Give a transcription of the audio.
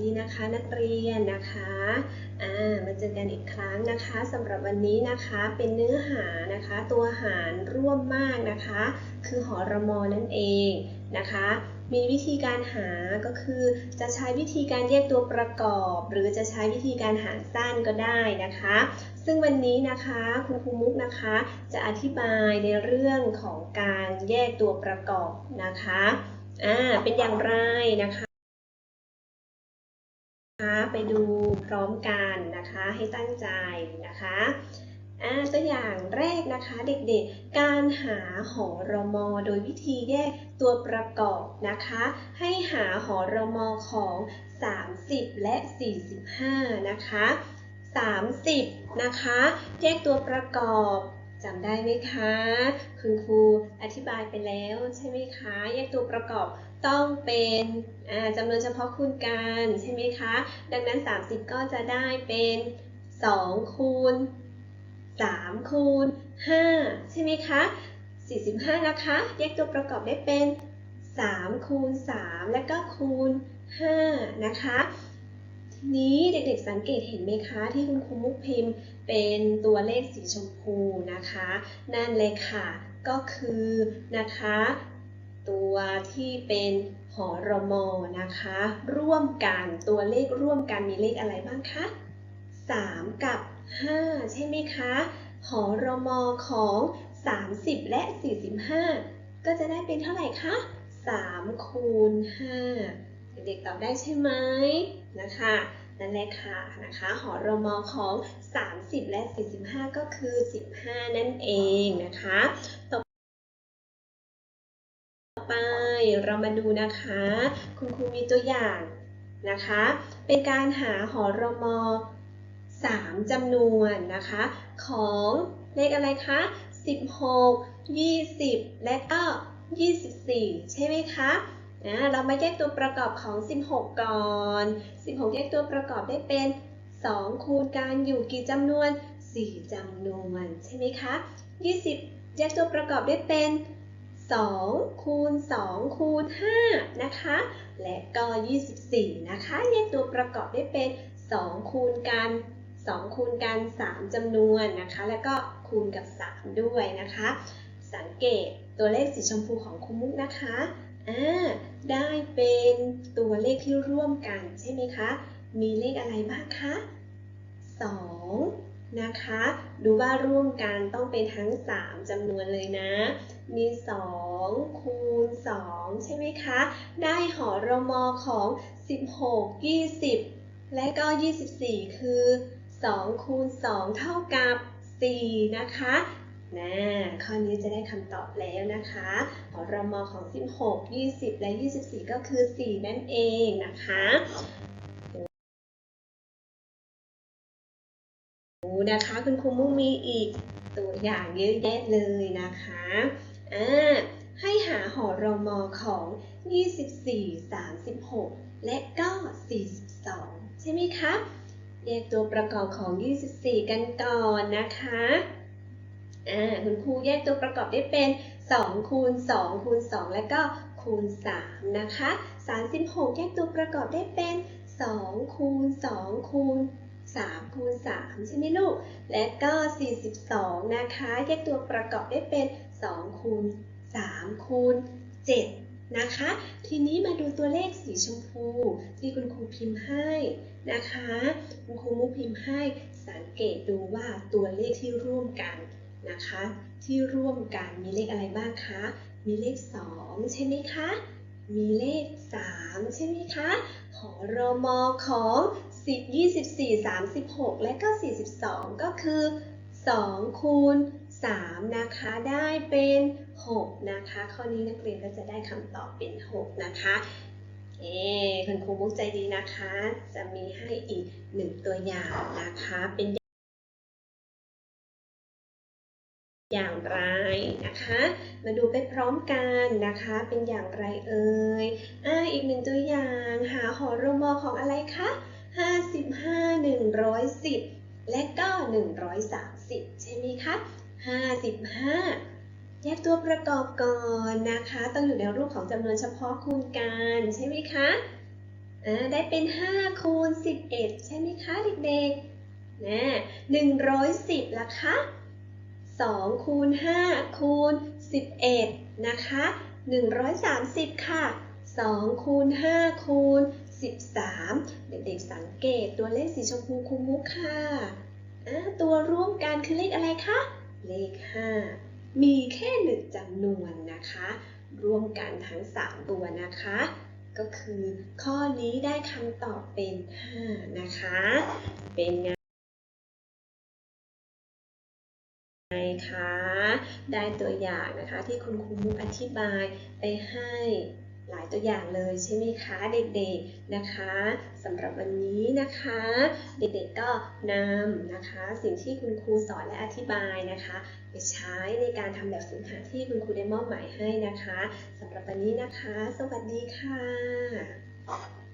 ดีนะคะนักเรียนนะคะอ่ามาเจอกันอีกครั้งนะคะสำหรับวันนี้นะคะเป็นเนื้อหานะคะ ตัวหารร่วมมากนะคะ คือหอรมอนั่นเองนะคะ มีวิธีการหาก็คือจะใช้วิธีการแยกตัวประกอบ หรือจะใช้วิธีการหารสั้นก็ได้นะคะ ซึ่งวันนี้นะคะคุณครูมุกนะคะ จะอธิบายในเรื่องของการแยกตัวประกอบนะคะอ่าเป็นอย่างไรนะคะ ไปดูพร้อมกันนะคะให้ตั้งใจนะคะตัวอย่างแรกนะคะเด็กๆ การหาหอรมอโดยวิธีแยกตัวประกอบนะคะ ให้หาหอรมอของ 30 และ 45 นะคะ 30 นะคะ แยกตัวประกอบจำได้ไหมคะ คุณครูอธิบายไปแล้วใช่ไหมคะ แยกตัวประกอบ ต้องเป็นจำนวนเฉพาะคูณกันใช่ไหมคะ ดังนั้น 30 ก็จะได้เป็น2คูณ3คูณ5ใช่ไหมคะ 45 นะคะ แยกตัวประกอบได้เป็น3คูณ3และก็คูณ5นะคะทีนี้เด็กๆสังเกตเห็นไหมคะ ที่คุณครูมุกพิมพ์เป็นตัวเลขสีชมพูนะคะ นั่นเลยค่ะ ก็คือนะคะ ตัวที่เป็นหอรมอนะคะ ร่วมกันตัวเลขร่วมกันมีเลขอะไรบ้างคะ 3 กับ 5 ใช่ไหมคะ หอรมอของ 30 และ 45 ก็จะได้เป็นเท่าไหร่คะ3คูณ5เด็กๆตอบได้ใช่ไหมนะคะนั่นแหละค่ะนะคะ หอรมอของ 30 และ 45 ก็คือ 15 นั่นเองนะคะ เรามาดูนะคะ คุณครูมีตัวอย่างนะคะ เป็นการหาหอรมอ3จำนวนนะคะ ของเลขอะไรคะ 16 20 และก็ 24 ใช่ไหมคะอ่าเรามาแยกตัวประกอบของ 16 ก่อน 16 แยกตัวประกอบได้เป็น 2 คูณกันอยู่กี่จำนวน 4จำนวน ใช่ไหมคะ 20 แยกตัวประกอบได้เป็น 2 คูณ 2 คูณ 5 นะคะ และก็ 24 นะคะแยกตัวประกอบได้เป็น 2 คูณกัน 2 คูณกัน 3จำนวนนะคะ แล้วก็คูณกับ 3 ด้วยนะคะ สังเกตตัวเลขสีชมพูของครูมุกนะคะอ่าได้เป็นตัวเลขที่ร่วมกันใช่ไหมคะ มีเลขอะไรบ้างคะ 2 นะคะ ดูว่าร่วมกันต้องเป็นทั้ง 3จำนวนเลยนะ มี 2 คูณ 2 ใช่ไหมคะ ได้หอรมอของ 16 20 และก็ 24 คือ 2 คูณ 2 เท่ากับ 4 นะคะนะข้อนี้จะได้คำตอบแล้วนะคะหอรมอของ 16 20 และ 24 ก็คือ 4 นั่นเองนะคะดูนะคะคุณครูมุกมีอีกตัวอย่างเยอะแยะเลยนะคะ อ่าให้หาหอรมอของ 24 36 และก็ 42 ใช่ไหมคะแยกตัวประกอบของ 24 กันก่อนนะคะอ่าคุณครูแยกตัวประกอบได้เป็น2คูณ2คูณ2 และก็คูณ 3 นะคะ 36 แยกตัวประกอบได้เป็น2คูณ2คูณ 3คูณ3ใช่ไหมลูก และก็ 42 นะคะ แยกตัวประกอบได้เป็น 2 คูณ 3 คูณ 7 นะคะ ทีนี้มาดูตัวเลขสีชมพู ที่คุณครูพิมพ์ให้นะคะ คุณครูมุกพิมพ์ให้สังเกตดูว่าตัวเลขที่ร่วมกันนะคะ ที่ร่วมกันมีเลขอะไรบ้างคะ มีเลข 2 ใช่ไหมคะ มีเลข 3 ใช่ไหมคะหอรมอของ 10 24 36 และก็ 42 ก็คือ 2 คูณ 3 นะคะ ได้เป็น 6 นะคะ ข้อนี้นักเรียนก็จะได้คำตอบเป็น 6 นะคะเอ๊คุณครูมุกใจดีนะคะ จะมีให้อีกหนึ่งตัวอย่างนะคะ เป็นอย่างไรนะคะ มาดูไปพร้อมกันนะคะ เป็นอย่างไรเอ่ย อ่า อีกหนึ่งตัวอย่าง หาหอรมอของอะไรคะ 55 110 และก็ 130 ใช่ไหมคะ 55 แยกตัวประกอบก่อนนะคะ ต้องอยู่ในรูปของจำนวนเฉพาะคูณกันใช่ไหมคะอ่าได้เป็น 5 คูณ 11 ใช่ไหมคะเด็กๆนะ110ละคะ2คูณ5คูณ 11 นะคะ 130 ค่ะ2คูณ5คูณ 13 เด็กๆสังเกตตัวเลขสีชมพูคูมุกค่ะอ่าตัวร่วมกันคือเลขอะไรคะ เลข 5 มีแค่หนึ่งจำนวนนะคะ รวมกันทั้ง 3 ตัวนะคะ ก็คือข้อนี้ได้คำตอบเป็น 5 นะคะ เป็นไงคะ ได้ตัวอย่างนะคะที่คุณครูมุกอธิบายไปให้ หลายตัวอย่างเลยใช่ไหมคะเด็กๆนะคะสำหรับวันนี้นะคะ เด็กๆก็นำนะคะสิ่งที่คุณครูสอนและอธิบายนะคะ ไปใช้ในการทำแบบฝึกหัดที่คุณครูได้มอบหมายให้นะคะสำหรับวันนี้นะคะ สวัสดีค่ะ